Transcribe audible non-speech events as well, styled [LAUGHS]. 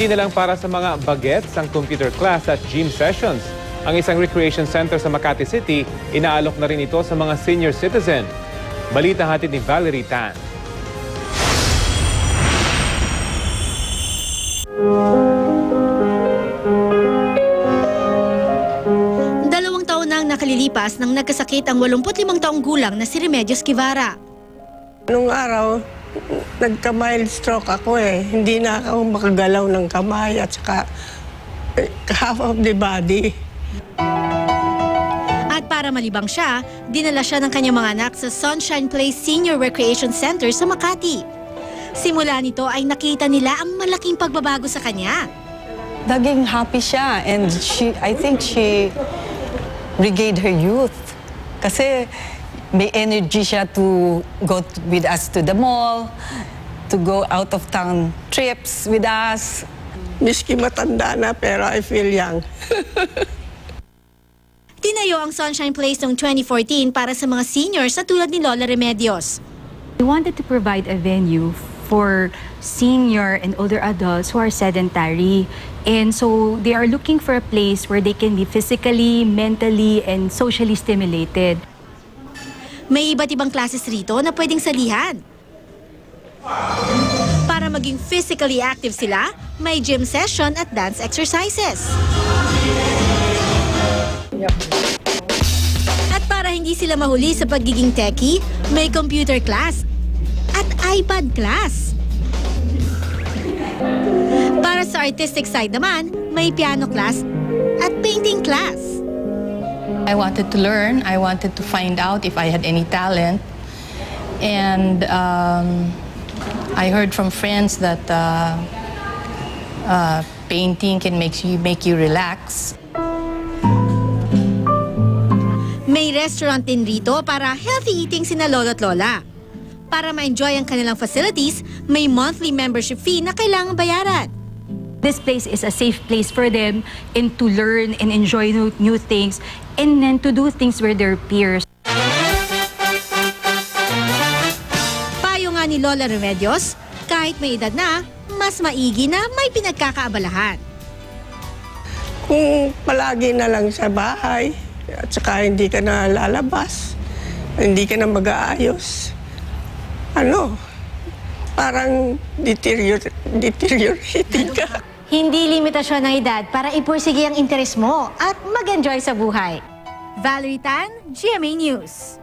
Hindi na lang para sa mga bagets ang computer class at gym sessions. Ang isang recreation center sa Makati City, inaalok na rin ito sa mga senior citizen. Balita hatid ni Valerie Tan. Dalawang taon na ang nakalilipas nang nagkasakit ang 85 taong gulang na si Remedios Kivara. Nung araw, nagka-mild stroke ako eh. Hindi na ako makagalaw ng kamay at saka eh, half of the body. At para malibang siya, dinala siya ng kanyang mga anak sa Sunshine Place Senior Recreation Center sa Makati. Simula nito ay nakita nila ang malaking pagbabago sa kanya. Naging happy siya and she, I think she regained her youth. Kasi may energy siya to go with us to the mall, to go out of town trips with us. Miski matanda na pero I feel young. [LAUGHS] Tinayo ang Sunshine Place noong 2014 para sa mga seniors sa tulad ni Lola Remedios. We wanted to provide a venue for senior and older adults who are sedentary. And so they are looking for a place where they can be physically, mentally, and socially stimulated. May iba't ibang classes rito na pwedeng salihan. Para maging physically active sila, may gym session at dance exercises. At para hindi sila mahuli sa pagiging techie, may computer class at iPad class. Para sa artistic side naman, may piano class at painting class. I wanted to learn. I wanted to find out if I had any talent. And um, I heard from friends that uh, uh, painting can make you, make you relax. May restaurant din rito para healthy eating sina lolo at lola. Para ma-enjoy ang kanilang facilities, may monthly membership fee na kailangang bayaran. This place is a safe place for them and to learn and enjoy new, new things and then to do things with their peers. Payo nga ni Lola Remedios, kahit may edad na, mas maigi na may pinagkakaabalahan. Kung palagi na lang sa bahay at saka hindi ka na lalabas, hindi ka na mag-aayos, ano, parang deterior- deteriorating ka. Hindi limitasyon ng edad para ipursige ang interes mo at mag-enjoy sa buhay. Valerie Tan, GMA News.